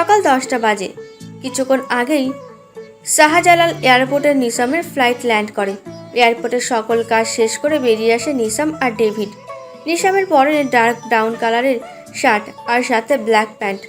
সকাল দশটা বাজে। কিছুক্ষণ আগেই শাহজালাল এয়ারপোর্টে নিসামের ফ্লাইট ল্যান্ড করে। এয়ারপোর্টের সকল কাজ শেষ করে বেরিয়ে আসে নিসাম আর ডেভিড। নিসামের পরনে ডার্ক ব্রাউন কালারের শার্ট আর সাথে ব্ল্যাক প্যান্ট।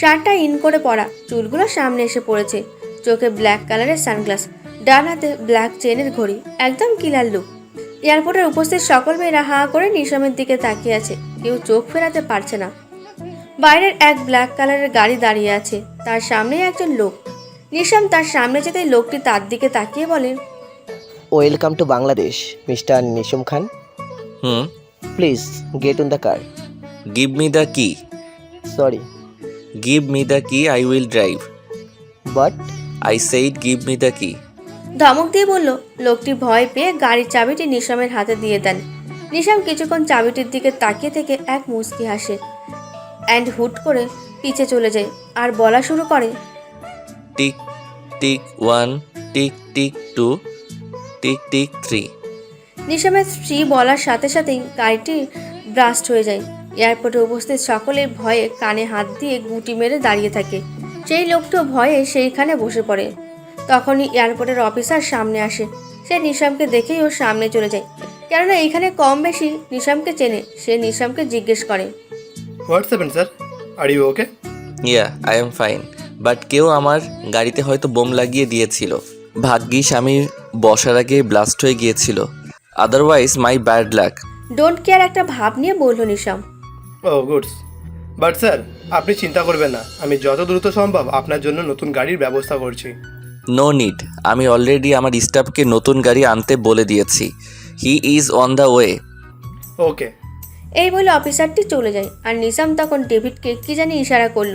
শার্টটা ইন করে পরা চুলগুলো সামনে এসে পড়েছে। চোখে ব্ল্যাক কালারের সানগ্লাস, ডান হাতে ব্ল্যাক চেনের ঘড়ি, একদম কিলার লুক। এয়ারপোর্টের উপস্থিত সকল মেয়েরা হাঁ করে নিসামের দিকে তাকিয়ে আছে। কেউ চোখ ফেরাতে পারছে না। বাইরের এক ব্ল্যাক কালারের গাড়ি দাঁড়িয়ে আছে। তার সামনেই একজন লোক। নিশাম তার সামনে যেতেই লোকটি তার দিকে তাকিয়ে বলে welcome to Bangladesh mister Nisham Khan hmm. Please get in the car give me the key sorry give me the key I will drive but I said give me the key ধমক দিয়ে বলল লোকটি ভয় পেয়ে গাড়ির চাবিটি নিশামের হাতে দিয়ে দেন। Neesham কিছুক্ষণ চাবিটির দিকে তাকিয়ে থেকে এক মুচকি হাসে। অ্যান্ড হুট করে পিছে চলে যায় আর বলা শুরু করে। Tick tick one tick tick two tick tick three নিশামের স্ত্রী বলার সাথে সাথেই গাড়িটি ব্রাস্ট হয়ে যায়। এয়ারপোর্টে উপস্থিত সকলের ভয়ে কানে হাত দিয়ে গুটি মেরে দাঁড়িয়ে থাকে। সেই লোকটিও ভয়ে সেইখানে বসে পড়ে। তখনই এয়ারপোর্টের অফিসার সামনে আসে। সে নিশামকে দেখেই ওর সামনে চলে যায়। কেননা এখানে কম বেশি নিশামকে চেনে। সে নিশামকে জিজ্ঞেস করে। What's happen sir are you okay yeah I am fine but কেউ আমার গাড়িতে হয়তো বোম লাগিয়ে দিয়েছিল। ভাগ্যিস আমি বসার আগে ব্লাস্ট হয়ে গিয়েছিল। Otherwise my bad luck don't care একটা ভাব নিয়ে বলল নিশাম। ও গুডস বাট স্যার আপনি চিন্তা করবেন না। আমি যত দ্রুত সম্ভব আপনার জন্য নতুন গাড়ির ব্যবস্থা করছি। নো নিড আমি অলরেডি আমার স্টাফকে নতুন গাড়ি আনতে বলে দিয়েছি। He is on the way okay এই বলে অফিসারটি চলে যায়। আর নিসাম তখন ডেভিডকে কি জানি ইশারা করল।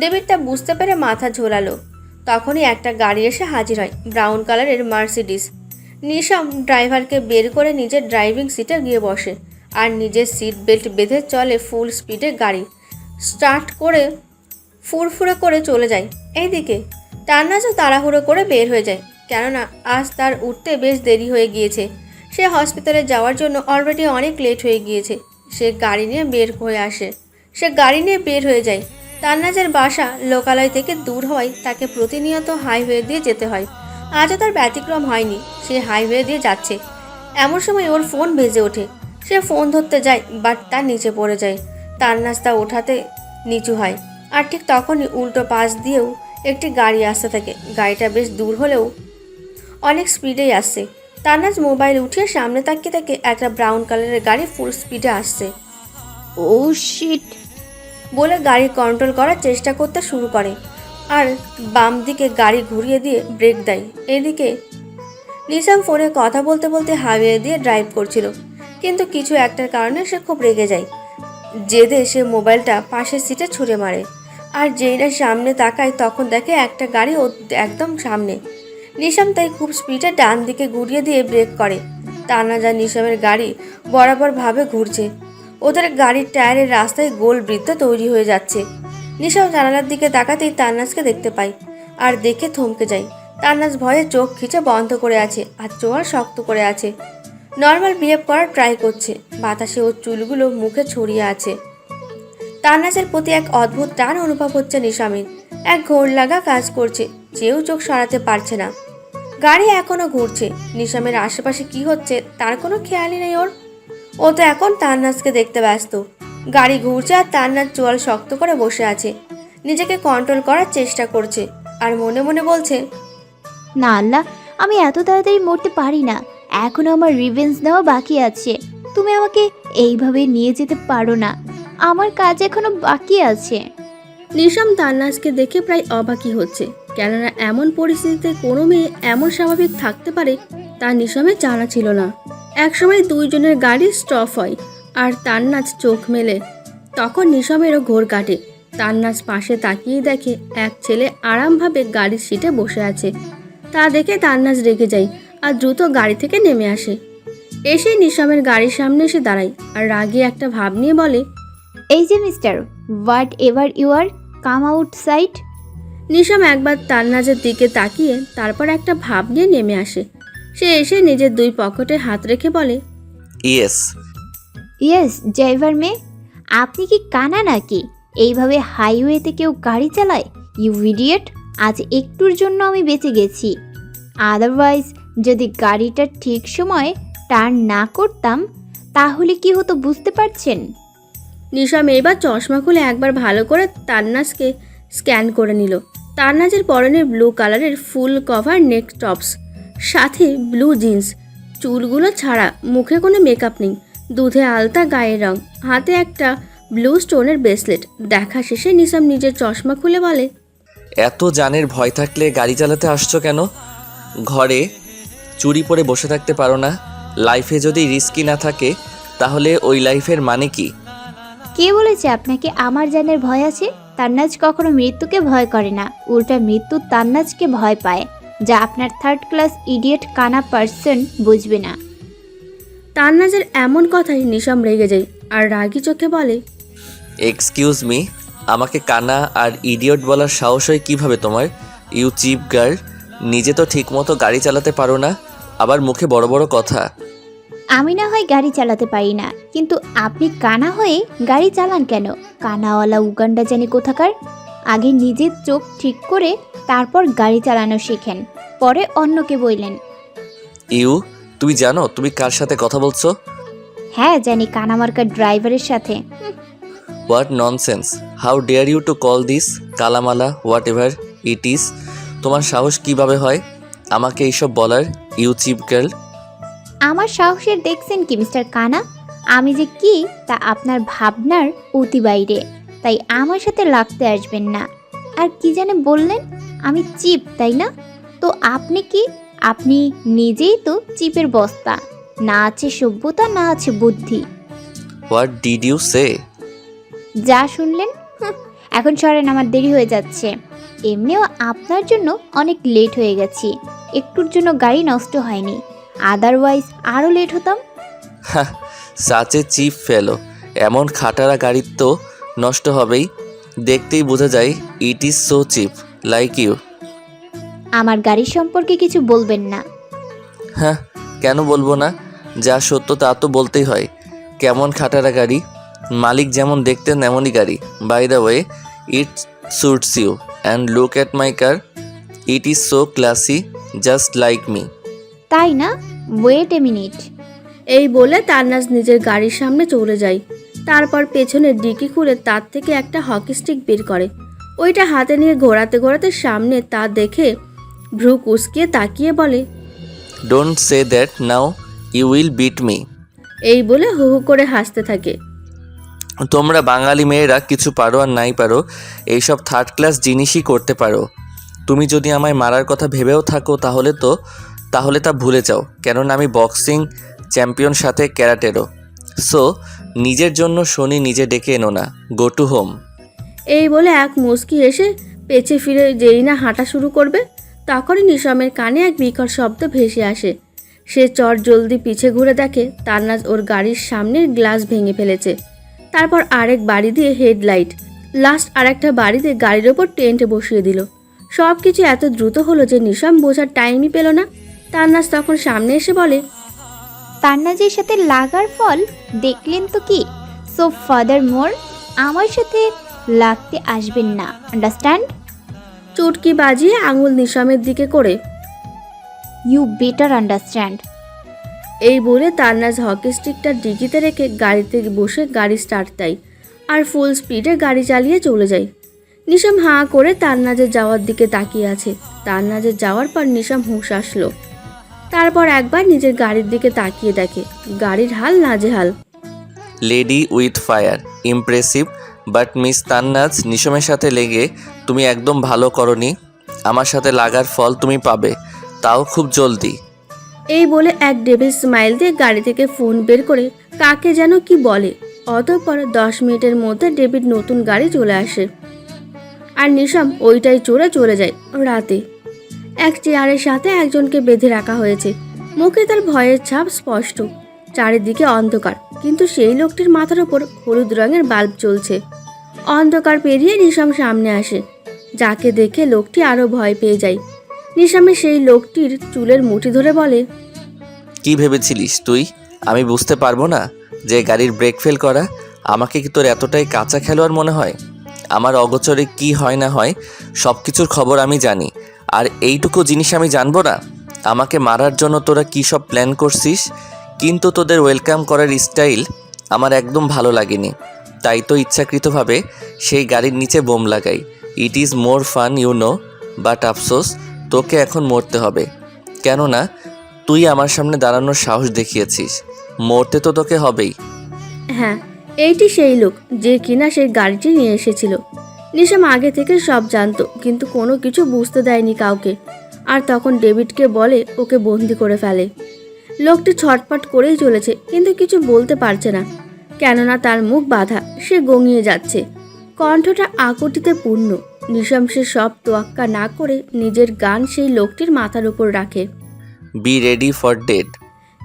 ডেভিড তা বুঝতে পেরে মাথা ঝোলালো। তখনই একটা গাড়ি এসে হাজির হয়, ব্রাউন কালারের মার্সিডিস। নিসাম ড্রাইভারকে বের করে নিজের ড্রাইভিং সিটে গিয়ে বসে আর নিজের সিট বেল্ট বেঁধে চলে ফুল স্পিডে গাড়ি। স্টার্ট করে ফুরফুরে করে চলে যায়। এইদিকে টান্নাজও তাড়াহুড়ো করে বের হয়ে যায়, কেননা আজ তার উঠতে বেশ দেরি হয়ে গিয়েছে। সে হসপিটালে যাওয়ার জন্য অলরেডি অনেক লেট হয়ে গিয়েছে। সে গাড়ি নিয়ে বের হয়ে আসে। সে গাড়ি নিয়ে বের হয়ে যায়। তান্নাজের বাসা লোকালয় থেকে দূর হওয়ায় তাকে প্রতিনিয়ত হাইওয়ে দিয়ে যেতে হয়। আজও তার ব্যতিক্রম হয়নি। সে হাইওয়ে দিয়ে যাচ্ছে। এমন সময় ওর ফোন ভেজে ওঠে। সে ফোন ধরতে যায়, বাট তার নিচে পড়ে যায়। তান্নাজ তা ওঠাতে নিচু হয়। আর ঠিক তখনই উল্টো পাশ দিয়েও একটি গাড়ি আসতে থাকে। গাড়িটা বেশ দূর হলেও অনেক স্পিডেই আসছে। তান্নাজ মোবাইল উঠিয়ে সামনে তাকিয়ে থাকে একটা ব্রাউন কালারের গাড়ি ফুল স্পিডে আসছে। ও শিট বলে গাড়ি কন্ট্রোল করার চেষ্টা করতে শুরু করে। আর বাম দিকে গাড়ি ঘুরিয়ে দিয়ে ব্রেক দেয়। এদিকে নিসাম ফোনে কথা বলতে বলতে হাইওয়ে দিয়ে ড্রাইভ করছিল। কিন্তু কিছু একটার কারণে সে খুব রেগে যায়। জেদে সে মোবাইলটা পাশের সিটে ছুঁড়ে মারে। আর যেই না সামনে তাকায় তখন দেখে একটা গাড়ি একদম সামনে। নিশাম তাই খুব স্পিডে ডান দিকে ঘুরিয়ে দিয়ে ব্রেক করে। তা না যা নিশামের গাড়ি বরাবরভাবে ঘুরছে। ওদের গাড়ির টায়ারের রাস্তায় গোল বৃত্ত তৈরি হয়ে যাচ্ছে। নিশাম জানালার দিকে তাকাতেই তান্নাজকে দেখতে পাই আর দেখে থমকে যায়। তান্নাজ ভয়ে চোখ খিচে বন্ধ করে আছে আর চোয়াল শক্ত করে আছে। নর্মাল বিহেভ করার ট্রাই করছে। বাতাসে ওর চুলগুলো মুখে ছড়িয়ে আছে। তান্নাজের প্রতি এক অদ্ভুত টান অনুভব হচ্ছে নিশামের। এক ঘোর লাগা কাজ করছে। যেও চোখ সরাতে পারছে না। গাড়ি এখনও ঘুরছে। নিশামের আশেপাশে কি হচ্ছে তার কোনো খেয়ালই নেই ওর। ও তো এখন তান্নাজকে দেখতে ব্যস্ত। গাড়ি ঘুরছে আর তান্নাজ চোয়াল শক্ত করে বসে আছে। নিজেকে কন্ট্রোল করার চেষ্টা করছে আর মনে মনে বলছে, না আল্লাহ, আমি এত তাড়াতাড়ি মরতে পারি না। এখনও আমার রিভেঞ্জ নেওয়া বাকি আছে। তুমি আমাকে এইভাবে নিয়ে যেতে পারো না। আমার কাজ এখনও বাকি আছে। নিশাম তান্নাজকে দেখে প্রায় অবাকই হচ্ছে। কেননা এমন পরিস্থিতিতে কোনো মেয়ে এমন স্বাভাবিক থাকতে পারে তা নিশামের জানা ছিল না। একসময় দুইজনের গাড়ি স্টপ হয় আর তান্নাজ চোখ মেলে। তখন নিশামেরও ঘোর কাটে। তান্নাজ পাশে তাকিয়ে দেখে এক ছেলে আরামভাবে গাড়ির সিটে বসে আছে। তা দেখে তান্নাজ রেগে যায় আর দ্রুত গাড়ি থেকে নেমে আসে। এসে নিশামের গাড়ির সামনে এসে দাঁড়ায় আর রাগে একটা ভাব নিয়ে বলে, এই যে mister, whatever you are come outside Nisham একবার তান্নাজের দিকে তাকিয়ে তারপর একটা ভাব নিয়ে নেমে আসে। সে এসে নিজের দুই পকেটে হাত রেখে বলে ইয়েস ইয়েস ড্রাইভার মে আপনি কি কানা নাকি? এইভাবে হাইওয়েতে কেউ গাড়ি চালায়? ইউ ইডিয়েট আজ একটুর জন্য আমি বেঁচে গেছি। আদারওয়াইজ যদি গাড়িটা ঠিক সময়ে টার্ন না করতাম তাহলে কি হতো বুঝতে পারছেন? নিশাম এবার চশমা খুলে একবার ভালো করে তান্নাজকে স্ক্যান করে নিল। তান্নাজের পরনে ব্লু কালারের ফুল কভার নেক টপস, সাথে ব্লু জিন্স। চুলগুলো ছাড়া মুখে কোনো মেকআপ নেই। দুধে আলতা গায়ের রং, হাতে একটা ব্লু স্টোনের ব্রেসলেট। দেখা শেষে নিশাম নিজের চশমা খুলে বলে, এত জানের ভয় থাকলে গাড়ি চালাতে আসছো কেন? ঘরে চুরি পরে বসে থাকতে পারো না। লাইফে যদি রিস্কি না থাকে, তাহলে ওই লাইফের মানে কি? কে বলেছে আপনাকে আমার জানের ভয় আছে? তান্নাজ কখনো মৃত্যুকে ভয় করে না। উল্টা মৃত্যু তান্নাজকে ভয় পায় যা আপনার থার্ড ক্লাস ইডিয়েট কানা পার্সন বুঝবে না। তান্নাজের এমন কথাই নিশাম রেগে যায় আর রাগী চোখে বলে এক্সকিউজ মি আমাকে কানা আর ইডিয়ট বলার সাহস হয় কীভাবে তোমার? ইউ চিপ গার্ল নিজে তো ঠিকমতো গাড়ি চালাতে পারো না আবার মুখে বড় বড় কথা। আমি না হয় গাড়ি চালাতে পারি না। কিন্তু আপনি কানা হয়ে গাড়ি চালান কেন? কানাওয়ালা উগান্ডা জানি কোথাকার? আগে নিজের চোখ ঠিক করে তারপর গাড়ি চালানো শেখেন। পরে অন্যকে বললেন। ইউ তুমি জানো তুমি কার সাথে কথা বলছো? হ্যাঁ জানি কানামার্কার ড্রাইভারের সাথে। What nonsense how dare you to call this কালামালা whatever it is তোমার সাহস কীভাবে হয়? আমাকে এইসব বলার ইউ চিপ গার্ল আমার সাহসের দেখছেন কি মিস্টার কানা? আমি যে কি তা আপনার ভাবনার অতি বাইরে। তাই আমার সাথে লাগতে আসবেন না। আর কি জানে বললেন? আমি চিপ তাই না? তো আপনি কি? আপনি নিজেই তো চিপের বস্তা। না আছে সভ্যতা না আছে বুদ্ধি। হোয়াট ডিড ইউ সে যা শুনলেন এখন সরেন আমার দেরি হয়ে যাচ্ছে। এমনিও আপনার জন্য অনেক লেট হয়ে গেছি। একটুর জন্য গাড়ি নষ্ট হয়নি। আদারওয়াইজ আরও লেট হতাম। Such a cheap fellow. এমন খাটারা গাড়ির তো নষ্ট হবেই। দেখতেই বোঝা যায় it is so cheap like you আমার গাড়ির সম্পর্কে কিছু বলবেন না। হ্যাঁ কেন বলব না? যা সত্য তা তো বলতেই হয়। কেমন খাটারা গাড়ি? মালিক যেমন দেখতেন এমনই গাড়ি। By the way it suits you and look at my car it is so classy just like me তাই না? ওয়েট এ মিনিট এই বলে তান্নাজ নিজের গাড়ির সামনে চলে যায়। তারপর পেছনের ডিকি খুলে তার থেকে একটা হকি স্টিক বের করে। ওইটা হাতে নিয়ে ঘোরাতে ঘোরাতে সামনে তা দেখে ভ্রু কুসকিয়ে তাকিয়ে বলে don't say that now you will beat me এই বলে হু হু করে হাসতে থাকে। তোমরা বাঙালি মেয়েরা কিছু পারো আর নাই পারো এইসব থার্ড ক্লাস জিনিসই করতে পারো। তুমি যদি আমায় মারার কথা ভেবেও থাকো তাহলে তো তাহলে তা ভুলে যাও, কেননা আমি বক্সিং চ্যাম্পিয়ন সাথে ক্যারাটেরও। সো, নিজের জন্য শনি নিজে ডেকে এনো না, গো টু হোম। এই বলে এক মুস্কি এসে পেছে ফিরে যেই না হাঁটা শুরু করবে, তখনই নিশামের কানে এক বিকট শব্দ ভেসে আসে। সে চট জলদি পিছে ঘুরে দেখে তার তান্নাজ ওর গাড়ির সামনের গ্লাস ভেঙে ফেলেছে। তারপর আরেক বাড়ি দিয়ে হেডলাইট, লাস্ট আরেকটা বাড়িতে গাড়ির ওপর টেন্ট বসিয়ে দিল। সব কিছু এত দ্রুত হলো যে নিশাম বোঝার টাইমই পেল না। তান্নাজ তখন সামনে এসে বলে তান্নাজের সাথে লাগার ফল দেখলেন তো কি? সো ফাদার মোর আমার সাথে লাগতে আসবেন না আন্ডারস্ট্যান্ড চুটকি বাজিয়ে আঙুল নিশামের দিকে করে ইউ বেটার আন্ডারস্ট্যান্ড এই বলে তান্নাজ হকি স্টিকটা ডিগিতে রেখে গাড়িতে বসে গাড়ি স্টার্ট দেয় আর ফুল স্পিডে গাড়ি চালিয়ে চলে যায়। নিশাম হাঁ করে তান্নাজের যাওয়ার দিকে তাকিয়ে আছে। তান্নাজের যাওয়ার পর নিশাম হুঁশ আসলো। তারপর একবার নিজের গাড়ির দিকে তাকিয়ে দেখে। গাড়ির হাল নাজেহাল। Lady with fire. Impressive but miss Tannaz নিশমের সাথে লেগে তুমি একদম ভালো করনি। আমার সাথে লাগার ফল তুমি পাবে। তাও খুব জলদি। এই বলে এক ডেভিল স্মাইল দিয়ে গাড়ি থেকে ফোন বের করে কাকে যেন কি বলে। অতঃপর দশ মিনিটের মধ্যে ডেভিড নতুন গাড়ি চলে আসে। আর নিশাম ওইটাই চড়ে চলে যায় রাতে। এক চেয়ারের সাথে একজনকে বেঁধে রাখা হয়েছে। মুখে তার ভয়ের ছাপ স্পষ্ট। চারিদিকে অন্ধকার, কিন্তু সেই লোকটির মাথার ওপর হলুদ রঙের বাল্ব চলছে। অন্ধকার পেরিয়ে নিশাম সামনে আসে, যাকে দেখে লোকটি আরও ভয় পেয়ে যায়। নিশামে সেই লোকটির চুলের মুঠি ধরে বলে, কি ভেবেছিলিস তুই? আমি বুঝতে পারব না যে গাড়ির ব্রেক ফেল করা আমাকে কি তোর এতটাই কাঁচা খেলোয়াড় মনে হয়? আমার অগোচরে কি হয় না হয় সব কিছুর খবর আমি জানি আর এইটুকু জিনিস আমি জানব না? আমাকে মারার জন্য তোরা কী সব প্ল্যান করছিস? কিন্তু তোদের ওয়েলকাম করার স্টাইল আমার একদম ভালো লাগেনি। তাই তো ইচ্ছাকৃতভাবে সেই গাড়ির নিচে বোম লাগাই। It is more fun you know but আফসোস তোকে এখন মরতে হবে। কেননা, তুই আমার সামনে দাঁড়ানোর সাহস দেখিয়েছিস। মরতে তো তোকে হবেই। হ্যাঁ এইটি সেই লোক যে কিনা সেই গাড়িটি নিয়ে এসেছিল। নিশাম আগে থেকে সব জানতো কিন্তু কোনো কিছু বুঝতে দেয়নি কাউকে। আর তখন ডেভিডকে বলে ওকে বন্দি করে ফেলে। লোকটি ছটপট করেই চলেছে কিন্তু কিছু বলতে পারছে না। কেননা তার মুখ বাধা সে গঙিয়ে যাচ্ছে। কণ্ঠটা আকুটিতে পূর্ণ। নিশাম সে সব তোয়াক্কা না করে নিজের গান সেই লোকটির মাথার উপর রাখে। বি রেডি ফর ডেড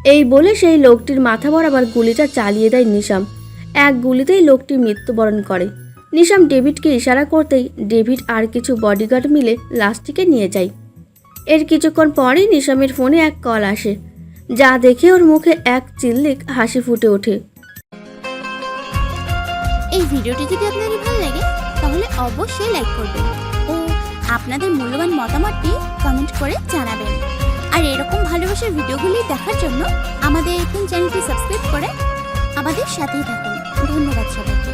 এই বলে সেই লোকটির মাথা বরাবর গুলিটা চালিয়ে দেয় নিশাম। এক গুলিতেই লোকটি মৃত্যুবরণ করে। নিশাম ডেভিডকে ইশারা করতেই ডেভিড আর কিছু বডিগার্ড মিলে লাশটিকে নিয়ে যায়। এর কিছুক্ষণ পরেই নিশামের ফোনে এক কল আসে, যা দেখে ওর মুখে এক চিল্লিক হাসি ফুটে ওঠে। এই ভিডিওটি যদি আপনাদের ভালো লাগে, তাহলে অবশ্যই লাইক করবেন ও আপনাদের মূল্যবান মতামতটি কমেন্ট করে জানাবেন। আর এরকম ভালোবাসার ভিডিওগুলি দেখার জন্য আমাদের এখন চ্যানেলটি সাবস্ক্রাইব করে আমাদের সাথেই থাকুন। ধন্যবাদ সবাইকে।